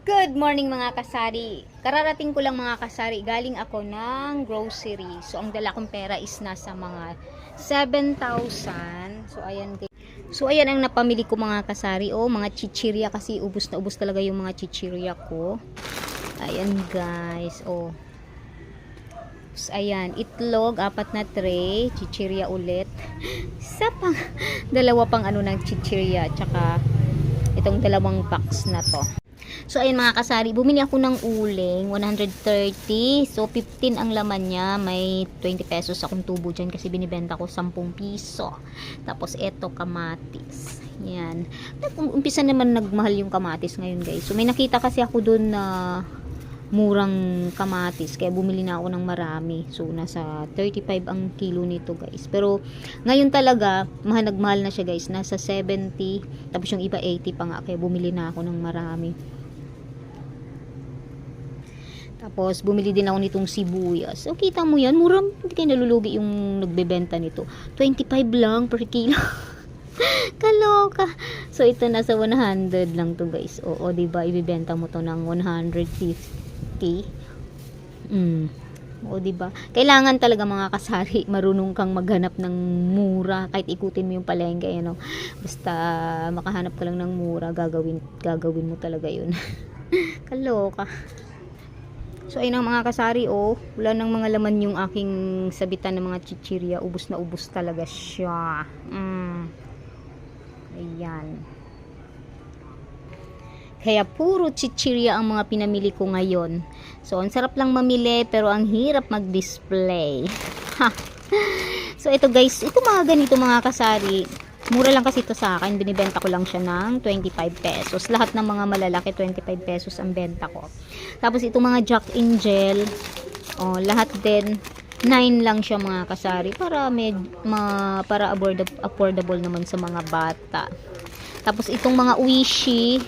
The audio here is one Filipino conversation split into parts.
Good morning mga kasari. Kararating ko lang mga kasari. Galing ako ng grocery. So, ang dala kong pera is nasa mga 7,000. So, ayan. So, ayan ang napamili ko mga kasari. Oh, mga chichirya kasi ubus na ubus talaga yung mga chichirya ko. Ayan guys. Oh. Tapos, ayan. Itlog, apat na tray. Chichirya ulit. Isa pang, dalawa pang ano ng chichirya. Tsaka, itong dalawang box na to. So, ayun mga kasari, bumili ako ng uling, 130. So, 15 ang laman niya. May 20 pesos akong tubo dyan kasi binibenta ko 10 piso. Tapos, eto, kamatis. Yan. Umpisa naman nagmahal yung kamatis ngayon, guys. So, may nakita kasi ako dun na murang kamatis. Kaya bumili na ako ng marami. So, nasa 35 ang kilo nito, guys. Pero, ngayon talaga, mahal nagmahal na siya, guys. Nasa 70. Tapos, yung iba 80 pa nga. Kaya bumili na ako ng marami. Tapos, bumili din ako nitong sibuyas. So, kita mo yan, murang hindi kayo nalulugi yung nagbebenta nito. 25 lang per kilo. Kaloka. So, ito nasa 100 lang to guys. Oo, ba Ibibenta mo to ng 150. Mm. O, ba Kailangan talaga mga kasari, marunong kang maghanap ng mura. Kahit ikutin mo yung palengke, ano. Basta makahanap ka lang ng mura, gagawin, gagawin mo talaga yun. Kaloka. So, ayun ang mga kasari, oh. Wala nang mga laman yung aking sabitan ng mga chichirya. Ubus na ubus talaga siya. Mm. Ayan. Kaya puro chichirya ang mga pinamili ko ngayon. So, ang sarap lang mamili, pero ang hirap mag-display. So, ito guys, ito mga ganito mga kasari. Mura lang kasi ito sa akin. Binibenta ko lang siya ng 25 pesos. Lahat ng mga malalaki, 25 pesos ang benta ko. Tapos itong mga Jack in Gel, oh, lahat din 9 lang siya mga kasari para med, ma, para affordable, naman sa mga bata. Tapos itong mga Uishi,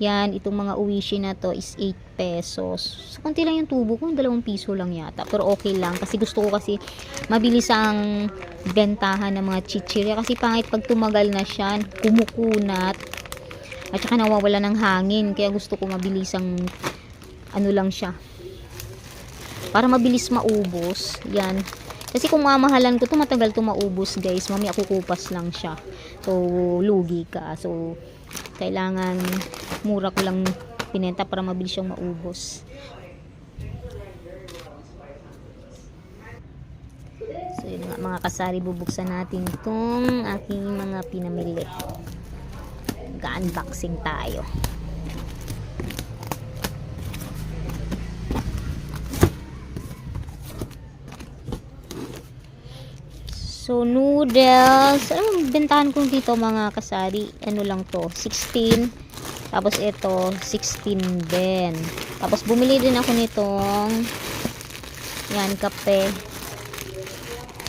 yan, itong mga Uishi na to is 8 pesos. So, konti lang yung tubo ko, 2 piso lang yata. Pero okay lang kasi gusto ko kasi mabilis ang bentahan ng mga chichirya. Kasi pangit pag tumagal na siya, kumukunat. At saka nawawala ng hangin kaya gusto ko mabilis ang ano lang siya. Para mabilis maubos yan. Kasi kung mamahalan ko to matagal to maubos guys. Mamaya kukupas lang siya. So lugi ka. So kailangan mura ko lang pinenta para mabilis siyang maubos. So yun nga mga kasari bubuksan natin itong aking mga pinamili. Ga-unboxing tayo So, noodles. Ano bentahan ko dito mga kasari? Ano lang to? 16. Tapos ito, 16 din. Tapos bumili din ako nitong yan, kape.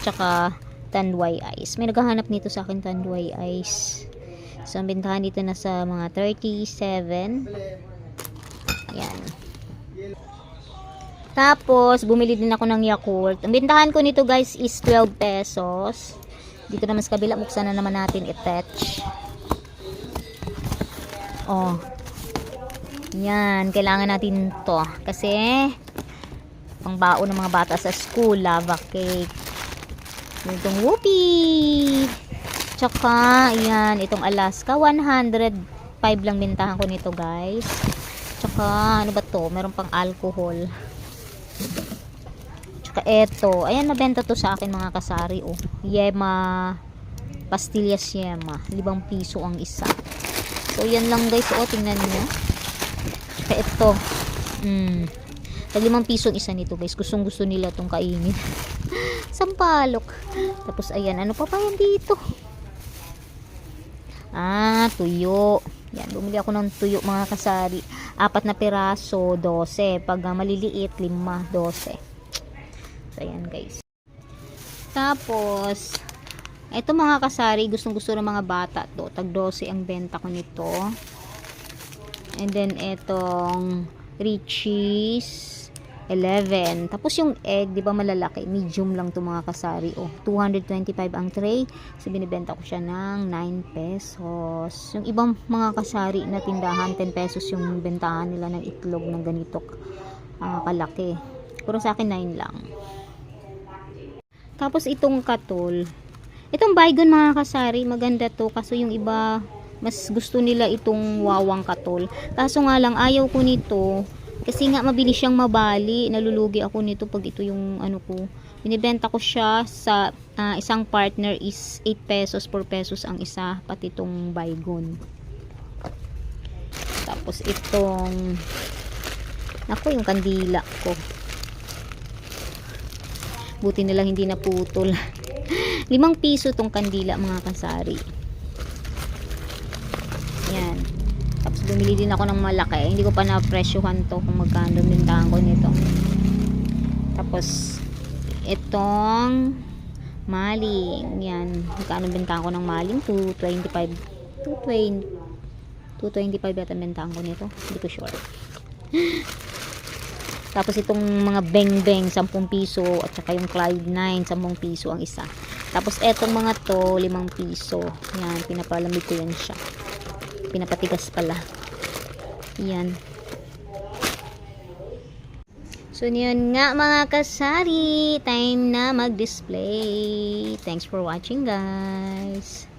Tsaka tanduay ice. May naghahanap nito sa akin tanduay ice. So, ang bentahan dito na sa mga 37. Yan. Tapos, bumili din ako ng Yakult. Ang bintahan ko nito guys is 12 pesos. Dito naman sa kabila, buksan na naman natin attach. Oh. Yan, kailangan natin to. Kasi, pang baon ng mga bata sa school, lava cake. Itong whoopee. Tsaka, yan, itong Alaska, 105 lang bintahan ko nito guys. Tsaka, ano ba to? Meron pang alcohol. Tsaka eto. Ayan, nabenta to sa akin mga kasari. Oh. Yema. Pastillas yema. Libang piso ang isa. So, yan lang guys. Oh, tingnan nyo. Tsaka ito. Mm. Tag limang piso ang isa nito guys. Gustong gusto nila tong kainin. Sampalok. Tapos, ayan. Ano pa pa yan dito? Ah, tuyo. Yan, bumili ako ng tuyo mga kasari. Apat na piraso, 12. Pag uh, maliliit, 5, 12. So, ayan guys. Tapos, ito mga kasari, gustong gusto ng mga bata to. Tag 12 ang benta ko nito. And then, itong Richie's. 11. Tapos yung egg, di ba malalaki? Medium lang to mga kasari. Oh, 225 ang tray. So, binibenta ko siya ng 9 pesos. Yung ibang mga kasari na tindahan, 10 pesos yung bentahan nila ng itlog ng ganito ah, kalaki. Pero sa akin, 9 lang. Tapos itong katol. Itong baygon mga kasari, maganda to. Kaso yung iba, mas gusto nila itong wawang katol. Kaso nga lang, ayaw ko nito. Kasi nga mabilis siyang mabali. Nalulugi ako nito pag ito yung ano ko. Binibenta ko siya sa ah, isang partner is 8 pesos, 4 pesos ang isa. Pati itong baygon. Tapos itong Ako yung kandila ko. Buti na lang hindi naputol. Limang piso tong kandila mga kasari. Yan. Tapos bumili din ako ng malaki. Hindi ko pa na-presyohan to kung magkano bintahan ko nito. Tapos itong maling. Yan. Magkano bintahan ko ng maling? 225. 220. 225 yata bintahan ko nito. Hindi ko sure. Tapos itong mga beng-beng, 10 piso. At saka yung Clyde 9, 10 piso ang isa. Tapos etong mga to, 5 piso. Yan, pinapalamig ko yan siya. Pinapatigas pala. Yan. So, yun nga mga kasari. Time na mag-display. Thanks for watching guys.